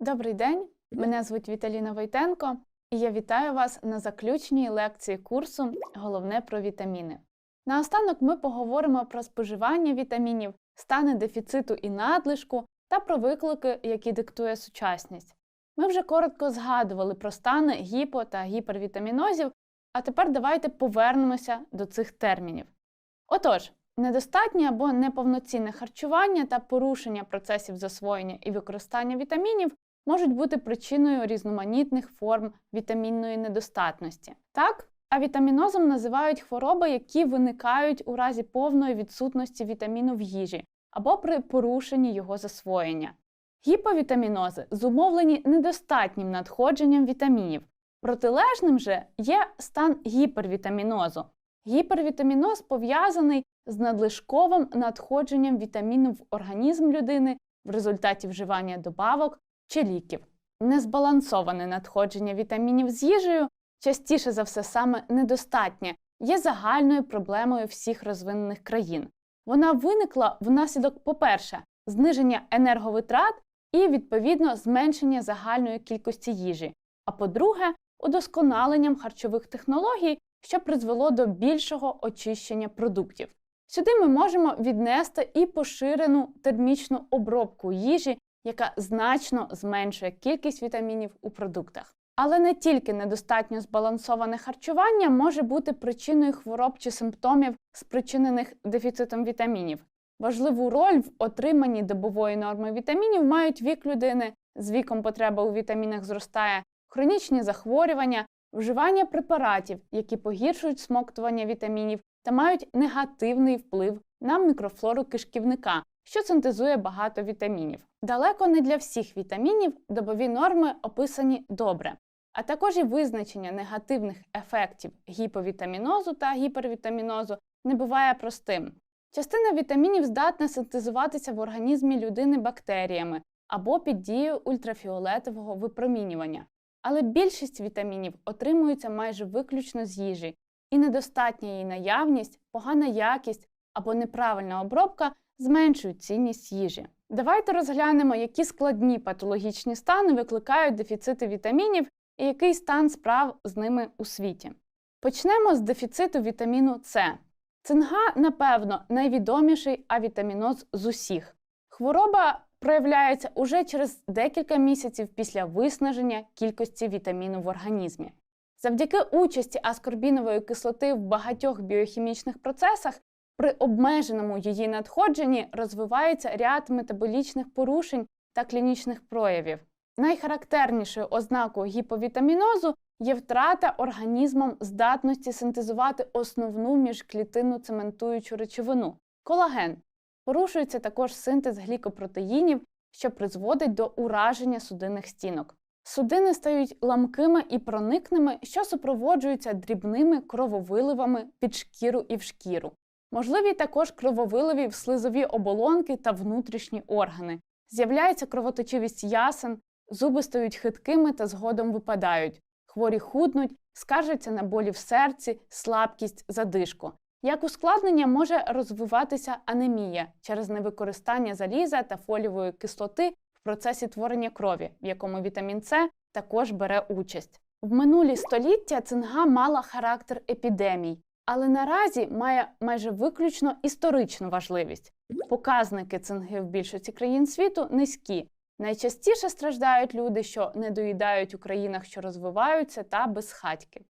Добрий день, мене звуть Віталіна Войтенко, і я вітаю вас на заключній лекції курсу Головне про вітаміни. Наостанок ми поговоримо про споживання вітамінів, стани дефіциту і надлишку та про виклики, які диктує сучасність. Ми вже коротко згадували про стани гіпо та гіпервітамінозів, а тепер давайте повернемося до цих термінів. Отож, недостатнє або неповноцінне харчування та порушення процесів засвоєння і використання вітамінів можуть бути причиною різноманітних форм вітамінної недостатності. Так, авітамінозом називають хвороби, які виникають у разі повної відсутності вітаміну в їжі або при порушенні його засвоєння. Гіповітамінози зумовлені недостатнім надходженням вітамінів. Протилежним же є стан гіпервітамінозу. Гіпервітаміноз пов'язаний з надлишковим надходженням вітаміну в організм людини в результаті вживання добавок чи ліків. Незбалансоване надходження вітамінів з їжею, частіше за все саме недостатнє, є загальною проблемою всіх розвинених країн. Вона виникла внаслідок, по-перше, зниження енерговитрат і, відповідно, зменшення загальної кількості їжі, а по-друге, удосконаленням харчових технологій, що призвело до більшого очищення продуктів. Сюди ми можемо віднести і поширену термічну обробку їжі, яка значно зменшує кількість вітамінів у продуктах. Але не тільки недостатньо збалансоване харчування може бути причиною хвороб чи симптомів, спричинених дефіцитом вітамінів. Важливу роль в отриманні добової норми вітамінів мають вік людини, з віком потреба у вітамінах зростає, хронічні захворювання, вживання препаратів, які погіршують смоктування вітамінів та мають негативний вплив на мікрофлору кишківника, що синтезує багато вітамінів. Далеко не для всіх вітамінів добові норми описані добре, а також і визначення негативних ефектів гіповітамінозу та гіпервітамінозу не буває простим. Частина вітамінів здатна синтезуватися в організмі людини бактеріями або під дією ультрафіолетового випромінювання. Але більшість вітамінів отримується майже виключно з їжі, і недостатня її наявність, погана якість або неправильна обробка зменшують цінність їжі. Давайте розглянемо, які складні патологічні стани викликають дефіцити вітамінів і який стан справ з ними у світі. Почнемо з дефіциту вітаміну С. Цинга, напевно, найвідоміший авітаміноз з усіх. Хвороба проявляється уже через декілька місяців після виснаження кількості вітаміну в організмі. Завдяки участі аскорбінової кислоти в багатьох біохімічних процесах при обмеженому її надходженні розвивається ряд метаболічних порушень та клінічних проявів. Найхарактернішою ознакою гіповітамінозу є втрата організмом здатності синтезувати основну міжклітинну цементуючу речовину колаген. Порушується також синтез глікопротеїнів, що призводить до ураження судинних стінок. Судини стають ламкими і проникними, що супроводжуються дрібними крововиливами під шкіру і в шкіру. Можливі також крововиливі в слизові оболонки та внутрішні органи. З'являється кровоточивість ясен, зуби стають хиткими та згодом випадають. Хворі худнуть, скаржаться на болі в серці, слабкість, задишку. Як ускладнення може розвиватися анемія через невикористання заліза та фолієвої кислоти процесі творення крові, в якому вітамін С також бере участь. В минулі століття цинга мала характер епідемій, але наразі має майже виключно історичну важливість. Показники цинги в більшості країн світу низькі. Найчастіше страждають люди, що не доїдають у країнах, що розвиваються, та безхатьки.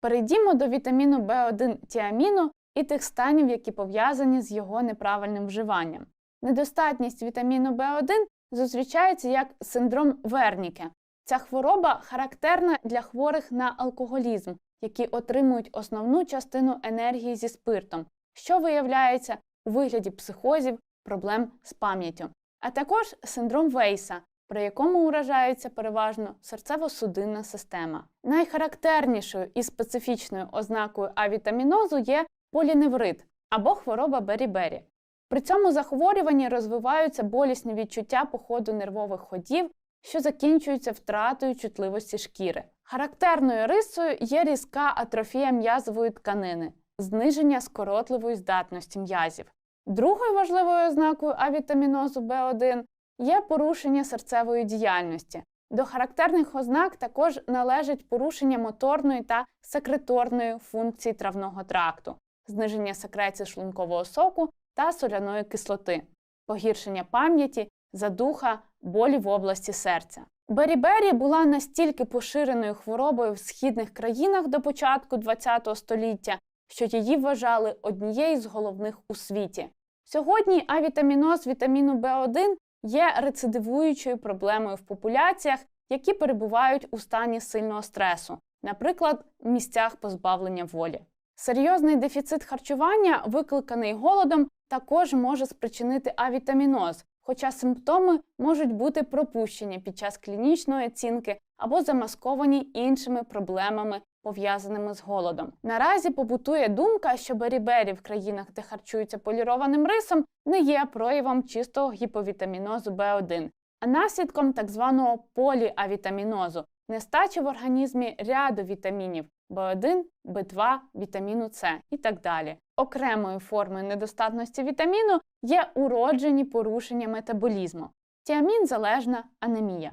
Перейдімо до вітаміну В1 тіаміну і тих станів, які пов'язані з його неправильним вживанням. Недостатність вітаміну В1 зустрічається як синдром Верніке. Ця хвороба характерна для хворих на алкоголізм, які отримують основну частину енергії зі спиртом, що виявляється у вигляді психозів, проблем з пам'яттю, а також синдром Вейса, при якому уражається переважно серцево-судинна система. Найхарактернішою і специфічною ознакою авітамінозу є поліневрит або хвороба Бері-Бері. При цьому захворюванні розвиваються болісні відчуття по ходу нервових ходів, що закінчуються втратою чутливості шкіри. Характерною рисою є різка атрофія м'язової тканини, зниження скоротливої здатності м'язів. Другою важливою ознакою авітамінозу В1 є порушення серцевої діяльності. До характерних ознак також належить порушення моторної та секреторної функції травного тракту, зниження секреції шлункового соку та соляної кислоти, погіршення пам'яті, задуха, болі в області серця. Берібері була настільки поширеною хворобою в східних країнах до початку ХХ століття, що її вважали однією з головних у світі. Сьогодні авітаміноз вітаміну В1 є рецидивуючою проблемою в популяціях, які перебувають у стані сильного стресу, наприклад, в місцях позбавлення волі. Серйозний дефіцит харчування, викликаний голодом, також може спричинити авітаміноз, хоча симптоми можуть бути пропущені під час клінічної оцінки або замасковані іншими проблемами, пов'язаними з голодом. Наразі побутує думка, що берібері в країнах, де харчуються полірованим рисом, не є проявом чистого гіповітамінозу В1, а наслідком так званого поліавітамінозу, нестачі в організмі ряду вітамінів В1, В2, вітаміну С і так далі. Окремою формою недостатності вітаміну є уроджені порушення метаболізму, тіамін-залежна анемія.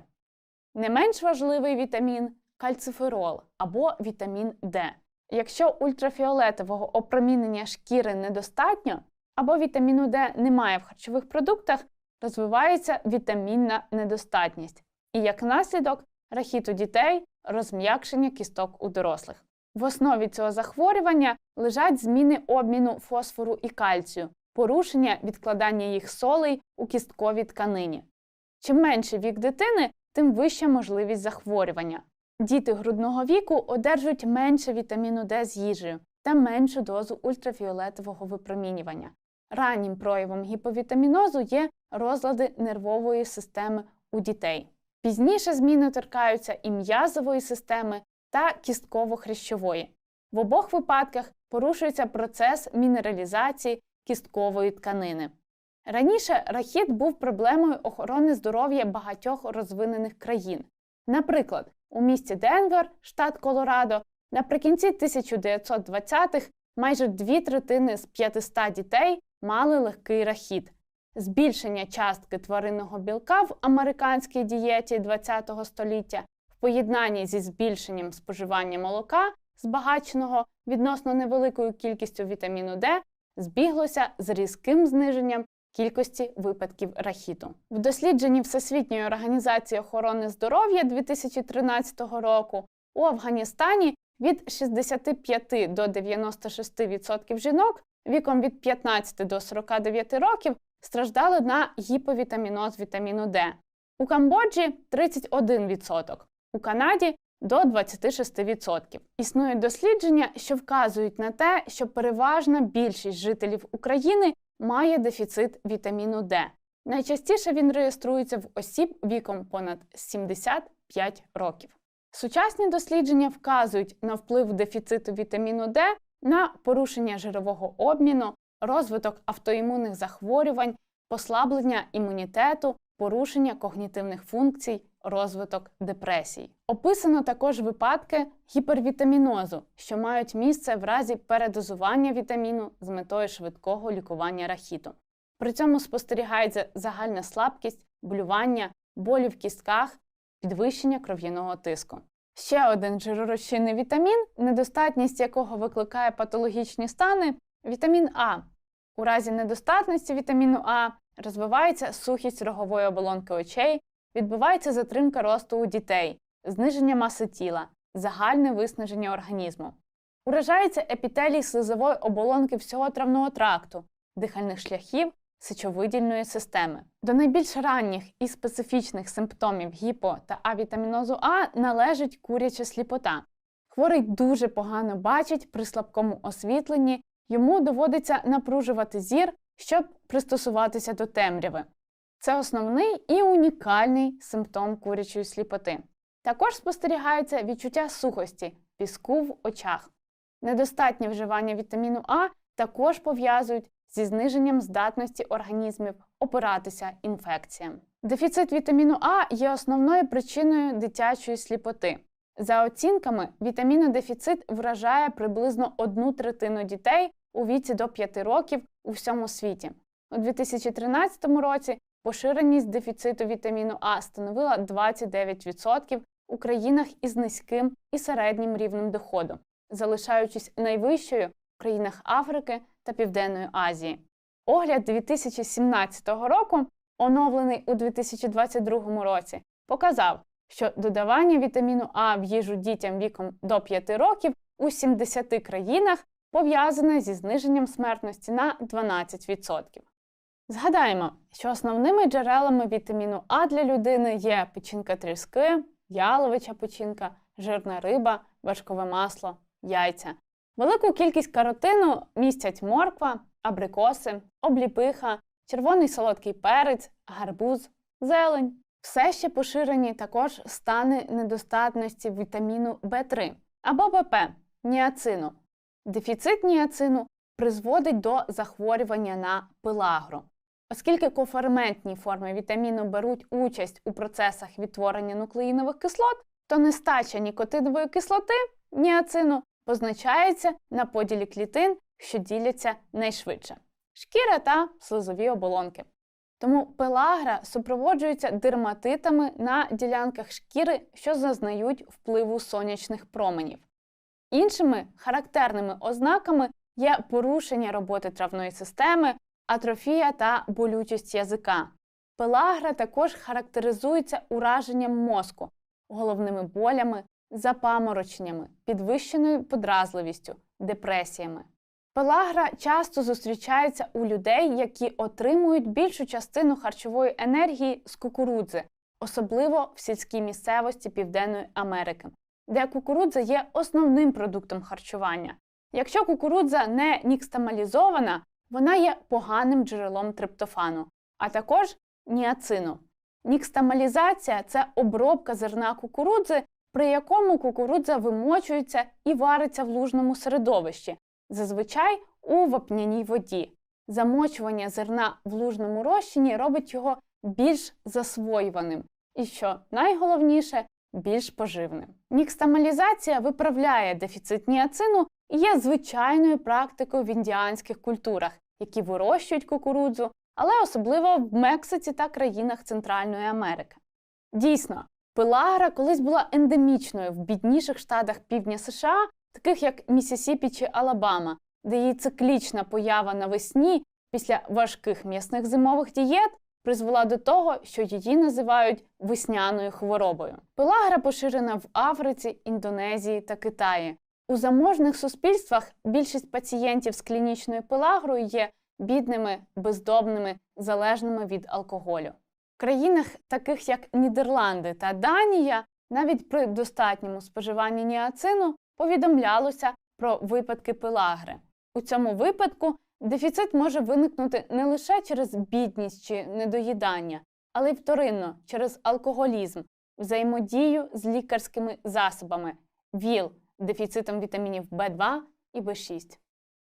Не менш важливий вітамін кальциферол або вітамін Д. Якщо ультрафіолетового опромінення шкіри недостатньо, або вітаміну Д немає в харчових продуктах, розвивається вітамінна недостатність, і як наслідок рахіт у дітей, розм'якшення кісток у дорослих. В основі цього захворювання лежать зміни обміну фосфору і кальцію, порушення відкладання їх солей у кістковій тканині. Чим менший вік дитини, тим вища можливість захворювання. Діти грудного віку одержують менше вітаміну Д з їжею та меншу дозу ультрафіолетового випромінювання. Раннім проявом гіповітамінозу є розлади нервової системи у дітей. Пізніше зміни торкаються і м'язової системи та кістково-хрящової. В обох випадках порушується процес мінералізації кісткової тканини. Раніше рахіт був проблемою охорони здоров'я багатьох розвинених країн. Наприклад, у місті Денвер, штат Колорадо, наприкінці 1920-х майже дві третини з 500 дітей мали легкий рахіт. Збільшення частки тваринного білка в американській дієті ХХ століття поєднанні зі збільшенням споживання молока, збагаченого відносно невеликою кількістю вітаміну Д, збіглося з різким зниженням кількості випадків рахіту. В дослідженні Всесвітньої організації охорони здоров'я 2013 року у Афганістані від 65 до 96% жінок віком від 15 до 49 років страждали на гіповітаміноз вітаміну Д. У Камбоджі 31%, у Канаді до 26%. Існують дослідження, що вказують на те, що переважна більшість жителів України має дефіцит вітаміну Д. Найчастіше він реєструється в осіб віком понад 75 років. Сучасні дослідження вказують на вплив дефіциту вітаміну Д на порушення жирового обміну, розвиток автоімунних захворювань, послаблення імунітету, порушення когнітивних функцій, розвиток депресій. Описано також випадки гіпервітамінозу, що мають місце в разі передозування вітаміну з метою швидкого лікування рахіту. При цьому спостерігається загальна слабкість, блювання, болі в кістках, підвищення кров'яного тиску. Ще один жиророзчинний вітамін, недостатність якого викликає патологічні стани вітамін А. У разі недостатності вітаміну А розвивається сухість рогової оболонки очей, відбувається затримка росту у дітей, зниження маси тіла, загальне виснаження організму. Уражається епітелій слизової оболонки всього травного тракту, дихальних шляхів, сечовидільної системи. До найбільш ранніх і специфічних симптомів гіпо та авітамінозу А належить куряча сліпота. Хворий дуже погано бачить при слабкому освітленні, йому доводиться напружувати зір, щоб пристосуватися до темряви. Це основний і унікальний симптом курячої сліпоти. Також спостерігається відчуття сухості, піску в очах. Недостатнє вживання вітаміну А також пов'язують зі зниженням здатності організмів опиратися інфекціям. Дефіцит вітаміну А є основною причиною дитячої сліпоти. За оцінками, вітамінодефіцит вражає приблизно одну третину дітей у віці до 5 років у всьому світі. У 2013 році поширеність дефіциту вітаміну А становила 29% у країнах із низьким і середнім рівнем доходу, залишаючись найвищою в країнах Африки та Південної Азії. Огляд 2017 року, оновлений у 2022 році, показав, що додавання вітаміну А в їжу дітям віком до 5 років у 70 країнах пов'язане зі зниженням смертності на 12%. Згадаємо, що основними джерелами вітаміну А для людини є печінка тріски, яловича печінка, жирна риба, вершкове масло, яйця. Велику кількість каротину містять морква, абрикоси, обліпиха, червоний солодкий перець, гарбуз, зелень. Все ще поширені також стани недостатності вітаміну В3 або ВП ніацину. Дефіцит ніацину призводить до захворювання на пилагру. Оскільки коферментні форми вітаміну беруть участь у процесах відтворення нуклеїнових кислот, то нестача нікотинової кислоти ніацину позначається на поділі клітин, що діляться найшвидше шкіра та слизові оболонки. Тому пелагра супроводжується дерматитами на ділянках шкіри, що зазнають впливу сонячних променів. Іншими характерними ознаками є порушення роботи травної системи, атрофія та болючість язика. Пелагра також характеризується ураженням мозку, головними болями, запамороченнями, підвищеною подразливістю, депресіями. Пелагра часто зустрічається у людей, які отримують більшу частину харчової енергії з кукурудзи, особливо в сільській місцевості Південної Америки, де кукурудза є основним продуктом харчування. Якщо кукурудза не нікстамалізована, вона є поганим джерелом триптофану, а також ніацину. Нікстамалізація це обробка зерна кукурудзи, при якому кукурудза вимочується і вариться в лужному середовищі, зазвичай у вапняній воді. Замочування зерна в лужному розчині робить його більш засвоюваним і, що найголовніше, більш поживним. Нікстамалізація виправляє дефіцит ніацину і є звичайною практикою в індіанських культурах, які вирощують кукурудзу, але особливо в Мексиці та країнах Центральної Америки. Дійсно, пилагра колись була ендемічною в бідніших штатах півдня США, таких як Місісіпі чи Алабама, де її циклічна поява навесні після важких м'ясних зимових дієт призвела до того, що її називають весняною хворобою. Пилагра поширена в Африці, Індонезії та Китаї. У заможних суспільствах більшість пацієнтів з клінічною пилагрою є бідними, бездомними, залежними від алкоголю. В країнах, таких як Нідерланди та Данія, навіть при достатньому споживанні ніацину повідомлялося про випадки пилагри. У цьому випадку дефіцит може виникнути не лише через бідність чи недоїдання, але й вторинно через алкоголізм, взаємодію з лікарськими засобами, ВІЛ, дефіцитом вітамінів В2 і В6.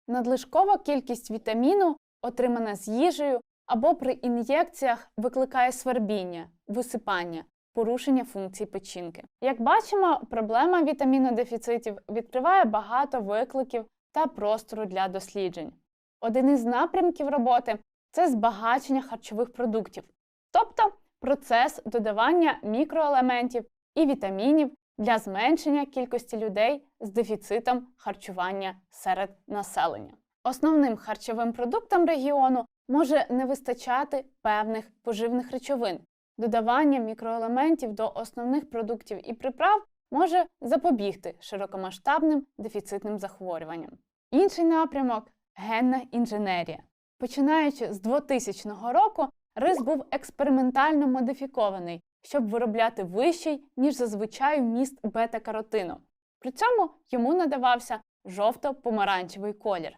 Надлишкова кількість вітаміну, отримана з їжею або при ін'єкціях, викликає свербіння, висипання, порушення функцій печінки. Як бачимо, проблема вітамінодефіцитів відкриває багато викликів та простору для досліджень. Один із напрямків роботи це збагачення харчових продуктів, тобто процес додавання мікроелементів і вітамінів для зменшення кількості людей з дефіцитом харчування серед населення. Основним харчовим продуктам регіону може не вистачати певних поживних речовин. Додавання мікроелементів до основних продуктів і приправ може запобігти широкомасштабним дефіцитним захворюванням. Інший напрямок генна інженерія. Починаючи з 2000 року, рис був експериментально модифікований, щоб виробляти вищий, ніж зазвичай вміст бета-каротину. При цьому йому надавався жовто-помаранчевий колір.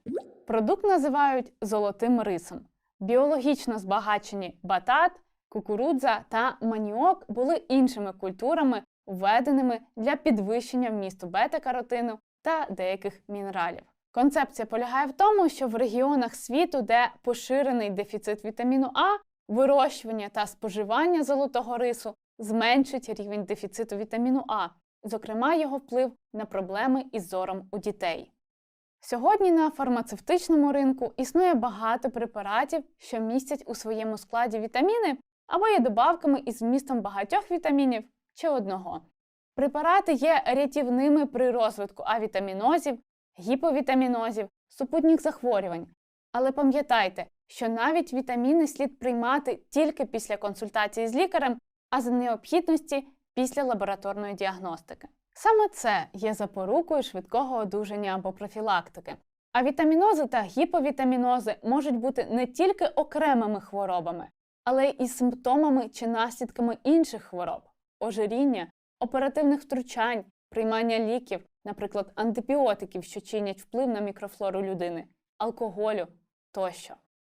Продукт називають золотим рисом. Біологічно збагачені батат, кукурудза та маніок були іншими культурами, введеними для підвищення вмісту бета-каротину та деяких мінералів. Концепція полягає в тому, що в регіонах світу, де поширений дефіцит вітаміну А, вирощування та споживання золотого рису зменшить рівень дефіциту вітаміну А, зокрема його вплив на проблеми із зором у дітей. Сьогодні на фармацевтичному ринку існує багато препаратів, що містять у своєму складі вітаміни або є добавками із вмістом багатьох вітамінів чи одного. Препарати є рятівними при розвитку авітамінозів, гіповітамінозів, супутніх захворювань. Але пам'ятайте, що навіть вітаміни слід приймати тільки після консультації з лікарем, а за необхідності після лабораторної діагностики. Саме це є запорукою швидкого одужання або профілактики. А вітамінози та гіповітамінози можуть бути не тільки окремими хворобами, але й симптомами чи наслідками інших хвороб ожиріння, оперативних втручань, приймання ліків, наприклад, антибіотиків, що чинять вплив на мікрофлору людини, алкоголю тощо.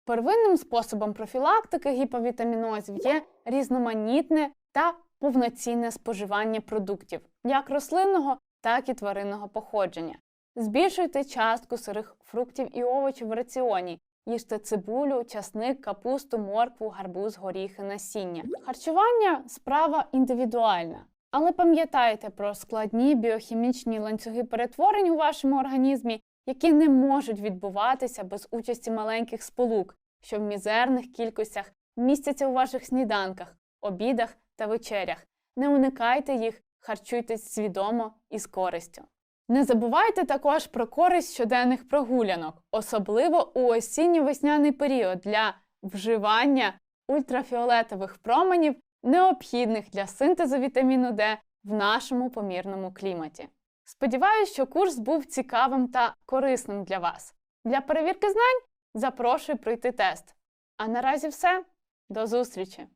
Первинним способом профілактики гіповітамінозів є різноманітне та повноцінне споживання продуктів як рослинного, так і тваринного походження. Збільшуйте частку сирих фруктів і овочів в раціоні. Їжте цибулю, часник, капусту, моркву, гарбуз, горіхи, насіння. Харчування справа індивідуальна. Але пам'ятайте про складні біохімічні ланцюги перетворень у вашому організмі, які не можуть відбуватися без участі маленьких сполук, що в мізерних кількостях містяться у ваших сніданках, обідах та вечерях. Не уникайте їх, харчуйтесь свідомо і з користю. Не забувайте також про користь щоденних прогулянок, особливо у осінньо-весняний період для вживання ультрафіолетових променів, необхідних для синтезу вітаміну Д в нашому помірному кліматі. Сподіваюсь, що курс був цікавим та корисним для вас. Для перевірки знань запрошую пройти тест. А наразі все. До зустрічі!